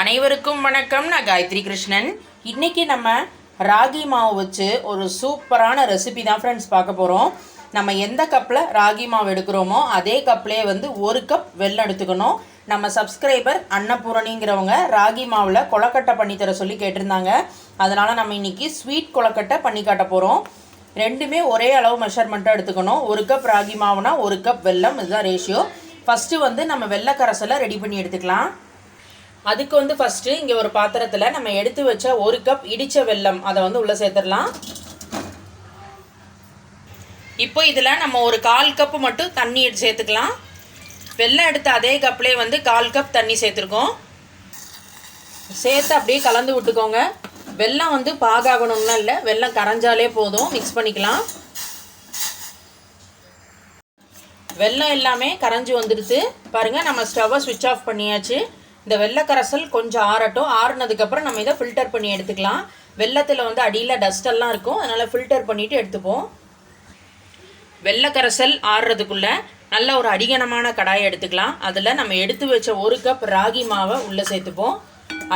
அனைவருக்கும் வணக்கம். நான் காயத்ரி கிருஷ்ணன். இன்றைக்கி நம்ம ராகி மாவு வச்சு ஒரு சூப்பரான ரெசிபி தான் ஃப்ரெண்ட்ஸ் பார்க்க போகிறோம் நம்ம எந்த கப்பில் ராகி மாவு எடுக்கிறோமோ அதே கப்லேயே வந்து ஒரு கப் வெள்ளம் எடுத்துக்கணும். நம்ம சப்ஸ்கிரைபர் அன்னபூரணிங்கிறவங்க ராகி மாவில் கொலக்கட்டை பண்ணித்தர சொல்லி கேட்டிருந்தாங்க. அதனால் நம்ம இன்னைக்கு ஸ்வீட் கொலக்கட்டை பண்ணி காட்ட போகிறோம் ரெண்டுமே ஒரே அளவு மெஷர்மெண்ட்டாக எடுத்துக்கணும். ஒரு கப் ராகி மாவுனா ஒரு கப் வெல்லம் இதுதான் ரேஷியோ ஃபஸ்ட்டு வந்து நம்ம வெள்ளை கரைசலை ரெடி பண்ணி எடுத்துக்கலாம். அதுக்கு வந்து ஃபஸ்ட்டு இங்கே ஒரு பாத்திரத்தில் நம்ம எடுத்து வச்ச ஒரு கப் இடித்த வெல்லம் அதை வந்து உள்ளே சேர்த்துடலாம். இப்போ இதில் நம்ம ஒரு கால் கப்பு மட்டும் தண்ணி சேர்த்துக்கலாம். வெள்ளம் எடுத்த அதே கப்லேயே வந்து கால் கப் தண்ணி சேர்த்துருக்கோம். சேர்த்து அப்படியே கலந்து விட்டுக்கோங்க. வெல்லம் வந்து பாகாகணும்னா இல்லை வெள்ளம் கரைஞ்சாலே போதும் மிக்ஸ் பண்ணிக்கலாம். வெல்லம் எல்லாமே கரைஞ்சி வந்துடுது. பாருங்கள் நம்ம ஸ்டவ்வை சுவிட்ச் ஆஃப் பண்ணியாச்சு. இந்த வெள்ளை கரைசல் கொஞ்சம் ஆறட்டும். ஆறுனதுக்கப்புறம் நம்ம இதை ஃபில்டர் பண்ணி எடுத்துக்கலாம். வெள்ளத்தில் வந்து அடியில் டஸ்டெல்லாம் இருக்கும். அதனால் ஃபில்டர் பண்ணிவிட்டு எடுத்துப்போம். வெள்ளை கரைசல் ஆறுறதுக்குள்ளே நல்ல ஒரு அடிகனமான கடாயை எடுத்துக்கலாம். அதில் நம்ம எடுத்து வச்ச ஒரு கப் ராகி மாவை உள்ளே சேர்த்துப்போம்.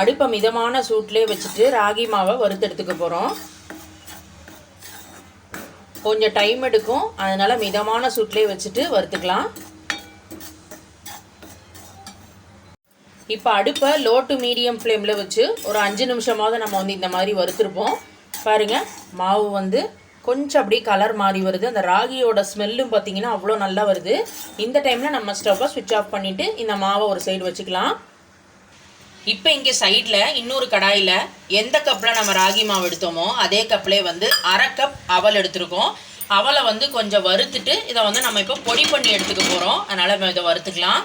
அடுப்பை மிதமான சூட்லேயே வச்சுட்டு ராகி மாவை வறுத்தெடுத்துக்க போகிறோம் கொஞ்சம் டைம் எடுக்கும். அதனால் மிதமான சூட்லேயே வச்சுட்டு வறுத்துக்கலாம். இப்போ அடுப்பை லோ டு மீடியம் ஃப்ளேமில் வச்சு ஒரு அஞ்சு நிமிஷமாவது நம்ம வந்து இந்த மாதிரி வறுத்துருப்போம். பாருங்கள் மாவு வந்து கொஞ்சம் அப்படியே கலர் மாறி வருது. அந்த ராகியோட ஸ்மெல்லும் பார்த்தீங்கன்னா அவ்வளோ நல்லா வருது. இந்த டைமில் நம்ம ஸ்டவ்வை சுவிட்ச் ஆஃப் பண்ணிவிட்டு இந்த மாவை ஒரு சைடு வச்சுக்கலாம். இப்போ இங்கே சைடில் இன்னொரு கடாயில் எந்த கப்பில் நம்ம ராகி மாவு எடுத்தோமோ அதே கப்லேயே வந்து அரை கப் அவல் எடுத்திருக்கோம். அவலை வந்து கொஞ்சம் வறுத்துட்டு இதை வந்து நம்ம இப்போ பொடி பண்ணி எடுத்துக்க போகிறோம் அதனால் இதை வறுத்துக்கலாம்.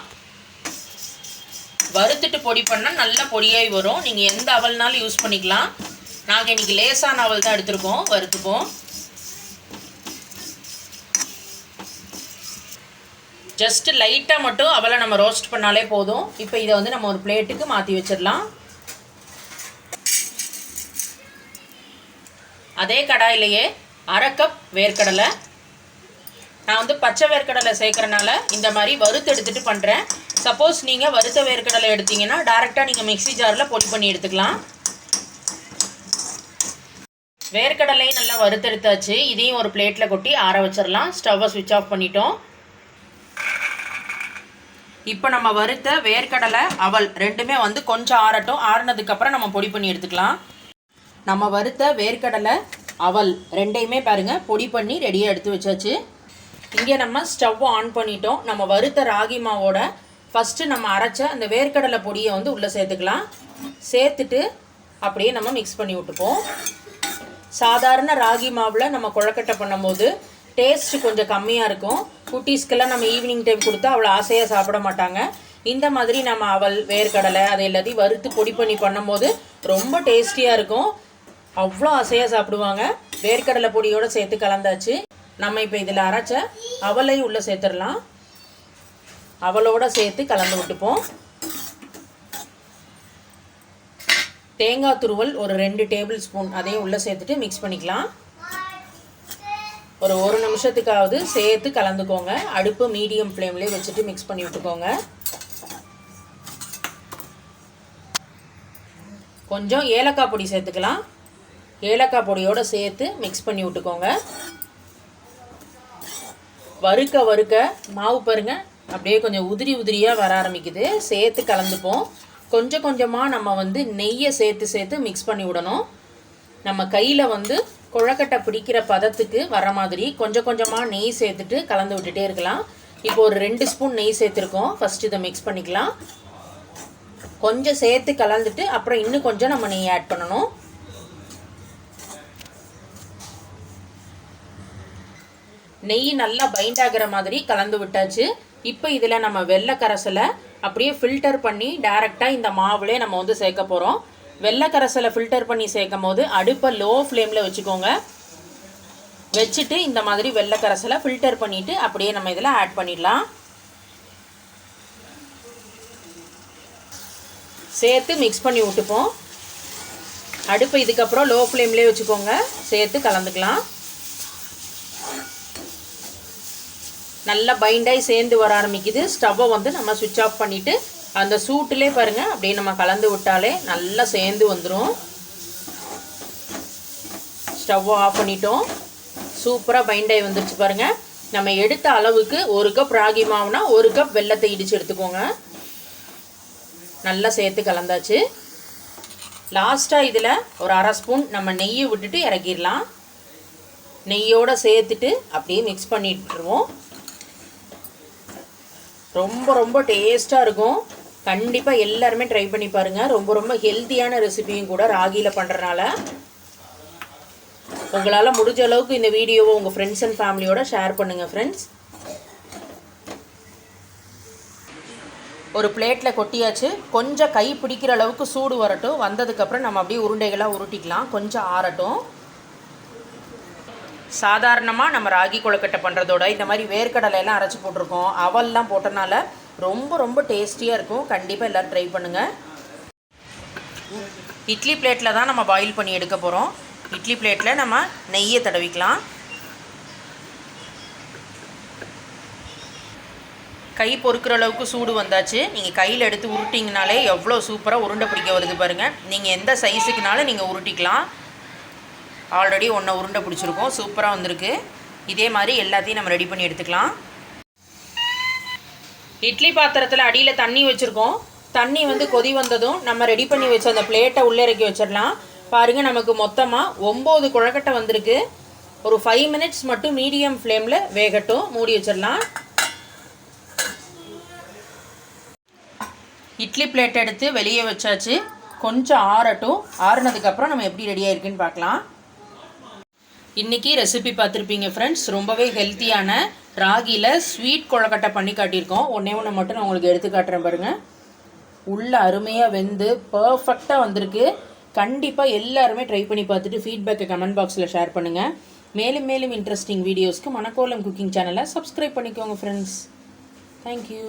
வறுத்துட்டு பொடி பண்ணால் நல்ல பொடியாகி வரும். நீங்கள் எந்த அவல்னாலும் யூஸ் பண்ணிக்கலாம். நாங்கள் இன்றைக்கி லேசான அவல் தான் எடுத்துருக்கோம். வறுத்துப்போம். ஜஸ்ட்டு லைட்டாக மட்டும் அவலை நம்ம ரோஸ்ட் பண்ணாலே போதும். இப்போ இதை வந்து நம்ம ஒரு பிளேட்டுக்கு மாற்றி வச்சிடலாம். அதே கடாயிலேயே அரை கப் வேர்க்கடலை. நான் வந்து பச்சை வேர்க்கடலை சேர்க்குறனால இந்த மாதிரி வறுத்து எடுத்துகிட்டு பண்ணுறேன் சப்போஸ் நீங்கள் வறுத்த வேர்க்கடலை எடுத்தீங்கன்னா டேரெக்டாக நீங்கள் மிக்ஸி ஜாரில் பொடி பண்ணி எடுத்துக்கலாம். வேர்க்கடலையும் நல்லா வறுத்தெடுத்தாச்சு. இதையும் ஒரு பிளேட்டில் கொட்டி ஆற வச்சிடலாம் ஸ்டவ்வை சுவிட்ச் ஆஃப் பண்ணிட்டோம். இப்போ நம்ம வறுத்த வேர்க்கடலை அவல் ரெண்டுமே வந்து கொஞ்சம் ஆறட்டும். ஆறுனதுக்கப்புறம் நம்ம பொடி பண்ணி எடுத்துக்கலாம். நம்ம வறுத்த வேர்க்கடலை அவல் ரெண்டையுமே பாருங்கள் பொடி பண்ணி ரெடியாக எடுத்து வச்சாச்சு. இங்கே நம்ம ஸ்டவ் ஆன் பண்ணிட்டோம். நம்ம வறுத்த ராகி மாவோட ஃபஸ்ட்டு நம்ம அரைச்ச அந்த வேர்க்கடலை பொடியை வந்து உள்ளே சேர்த்துக்கலாம். சேர்த்துட்டு அப்படியே நம்ம மிக்ஸ் பண்ணி விட்டுப்போம். சாதாரண ராகி மாவில் நம்ம குழக்கட்டை பண்ணும்போது டேஸ்ட் கொஞ்சம் கம்மியாக இருக்கும். குட்டீஸ்க்கெல்லாம் நம்ம ஈவினிங் டைம் கொடுத்தா அவ்வளோ ஆசையாக சாப்பிட மாட்டாங்க. இந்த மாதிரி நம்ம அவல் வேர்க்கடலை அதை எல்லாத்தையும் வறுத்து பொடி பண்ணி பண்ணும்போது ரொம்ப டேஸ்டியாக இருக்கும். அவ்வளோ ஆசையாக சாப்பிடுவாங்க. வேர்க்கடலை பொடியோடு சேர்த்து கலந்தாச்சு. நம்ம இப்போ இதில் அரைச்ச அவளையும் உள்ளே சேர்த்துடலாம். அவளோட சேர்த்து கலந்து விட்டுப்போம். தேங்காய் துருவல் ஒரு ரெண்டு டேபிள் ஸ்பூன் அதையும் உள்ளே சேர்த்துட்டு மிக்ஸ் பண்ணிக்கலாம். ஒரு ஒரு நிமிஷத்துக்காவது சேர்த்து கலந்துக்கோங்க. அடுப்பு மீடியம் ஃப்ளேம்லேயே வச்சுட்டு மிக்ஸ் பண்ணி விட்டுக்கோங்க. கொஞ்சம் ஏலக்காய் பொடி சேர்த்துக்கலாம். ஏலக்காய் பொடியோடு சேர்த்து மிக்ஸ் பண்ணி விட்டுக்கோங்க. வறுக்க வறுக்க மாவு பாருங்கள் அப்படியே கொஞ்சம் உதிரி உதிரியாக வர ஆரம்பிக்குது. சேர்த்து கலந்துப்போம். கொஞ்சம் கொஞ்சமாக நம்ம வந்து நெய்யை சேர்த்து சேர்த்து மிக்ஸ் பண்ணி விடணும். நம்ம கையில் வந்து குழக்கட்டை பிடிக்கிற பதத்துக்கு வர மாதிரி கொஞ்சம் கொஞ்சமாக நெய் சேர்த்துட்டு கலந்து விட்டுட்டே இருக்கலாம். இப்போ ஒரு ரெண்டு ஸ்பூன் நெய் சேர்த்துருக்கோம். ஃபஸ்ட்டு இதை மிக்ஸ் பண்ணிக்கலாம். கொஞ்சம் சேர்த்து கலந்துட்டு அப்புறம் இன்னும் கொஞ்சம் நம்ம நெய் ஆட் பண்ணணும். நெய் நல்லா பைண்ட் ஆகிற மாதிரி கலந்து விட்டாச்சு. இப்போ இதில் நம்ம வெள்ளை கரைசலை அப்படியே ஃபில்டர் பண்ணி டேரெக்டாக இந்த மாவுலே நம்ம வந்து சேர்க்க போகிறோம் வெள்ளை கரைசலை ஃபில்டர் பண்ணி சேர்க்கும் போது அடுப்பை லோ ஃப்ளேமில் வச்சுக்கோங்க. வச்சுட்டு இந்த மாதிரி வெள்ளை கரைசலை ஃபில்டர் பண்ணிவிட்டு அப்படியே நம்ம இதில் ஆட் பண்ணிடலாம். சேர்த்து மிக்ஸ் பண்ணி விட்டுப்போம். அடுப்பை இதுக்கப்புறம் லோ ஃப்ளேம்லேயே வச்சுக்கோங்க. சேர்த்து கலந்துக்கலாம். நல்லா பைண்டாகி சேர்ந்து வர ஆரம்பிக்குது. ஸ்டவ்வை வந்து நம்ம சுவிட்ச் ஆஃப் பண்ணிவிட்டு அந்த சூட்டிலே பாருங்கள் அப்படியே நம்ம கலந்து விட்டாலே நல்லா சேர்ந்து வந்துடும் ஸ்டவ்வை ஆஃப் பண்ணிட்டோம். சூப்பராக பைண்டாகி வந்துருச்சு பாருங்கள் நம்ம எடுத்த அளவுக்கு ஒரு கப் ராகி மாவுனா ஒரு கப் வெல்லத்தை இடித்து எடுத்துக்கோங்க. நல்லா சேர்த்து கலந்தாச்சு. லாஸ்ட்டாக இதில் ஒரு அரை ஸ்பூன் நம்ம நெய்யை விட்டுட்டு இறக்கிடலாம். நெய்யோடு சேர்த்துட்டு அப்படியே மிக்ஸ் பண்ணிட்டுருவோம். ரொம்ப ரொம்ப டேஸ்ட்டாக இருக்கும். கண்டிப்பாக எல்லாருமே ட்ரை பண்ணி பாருங்கள் ரொம்ப ரொம்ப ஹெல்த்தியான ரெசிபியும் கூட ராகியில் பண்ணுறனால உங்களால் முடிஞ்ச அளவுக்கு இந்த வீடியோவை உங்கள் ஃப்ரெண்ட்ஸ் அண்ட் ஃபேமிலியோட ஷேர் பண்ணுங்கள் ஃப்ரெண்ட்ஸ் ஒரு பிளேட்டில் கொட்டியாச்சு. கொஞ்சம் கை பிடிக்கிற அளவுக்கு சூடு வரட்டும். வந்ததுக்கப்புறம் நம்ம அப்படியே உருண்டைகளாக உருட்டிக்கலாம். கொஞ்சம் ஆறட்டும். சாதாரணமாக நம்ம ராகி கொழுக்கட்டை பண்ணுறதோட இந்த மாதிரி வேர்க்கடலையெல்லாம் அரைச்சி போட்டிருக்கோம். அவல்லாம் போட்டனால ரொம்ப ரொம்ப டேஸ்டியாக இருக்கும். கண்டிப்பாக எல்லோரும் ட்ரை பண்ணுங்கள் இட்லி பிளேட்டில் தான் நம்ம பாயில் பண்ணி எடுக்க போகிறோம் இட்லி பிளேட்டில் நம்ம நெய்யை தடவிக்கலாம். கை பொறுக்கிற அளவுக்கு சூடு வந்தாச்சு. நீங்கள் கையில் எடுத்து உருட்டிங்கனாலே எவ்வளோ சூப்பராக உருண்டை பிடிக்க வருது பாருங்கள் நீங்கள் எந்த சைஸுக்குனாலும் நீங்கள் உருட்டிக்கலாம். ஆல்ரெடி ஒன்றை உருண்டை பிடிச்சிருக்கோம். சூப்பராக வந்திருக்கு. இதே மாதிரி எல்லாத்தையும் நம்ம ரெடி பண்ணி எடுத்துக்கலாம். இட்லி பாத்திரத்தில் அடியில் தண்ணி வச்சுருக்கோம். தண்ணி வந்து கொதி வந்ததும் நம்ம ரெடி பண்ணி வச்ச அந்த பிளேட்டை உள்ளே இறக்கி வச்சிடலாம். பாருங்கள் நமக்கு மொத்தமாக ஒம்பது குழக்கட்டை வந்திருக்கு. ஒரு ஃபைவ் மினிட்ஸ் மட்டும் மீடியம் ஃப்ளேமில் வேகட்டும். மூடி வச்சிடலாம். இட்லி பிளேட் எடுத்து வெளியே வச்சாச்சு. கொஞ்சம் ஆறட்டும். ஆறுனதுக்கப்புறம் நம்ம எப்படி ரெடியாக இருக்குன்னு பார்க்கலாம். இன்றைக்கி ரெசிபி பார்த்துருப்பீங்க ஃப்ரெண்ட்ஸ் ரொம்பவே ஹெல்த்தியான ராகியில் ஸ்வீட் கொழக்கட்டை பண்ணி காட்டியிருக்கோம். ஒன்றே ஒன்று மட்டும் நான் உங்களுக்கு எடுத்து காட்டுறேன் பாருங்கள் உள்ள அருமையாக வெந்து பர்ஃபெக்டாக வந்திருக்கு. கண்டிப்பாக எல்லாருமே ட்ரை பண்ணி பார்த்துட்டு ஃபீட்பேக்கை கமெண்ட் பாக்ஸில் ஷேர் பண்ணுங்கள் மேலும் மேலும் இன்ட்ரெஸ்டிங் வீடியோஸ்க்கு மணக்கோலம் குக்கிங் சேனலை சப்ஸ்கிரைப் பண்ணிக்கோங்க ஃப்ரெண்ட்ஸ் தேங்க்யூ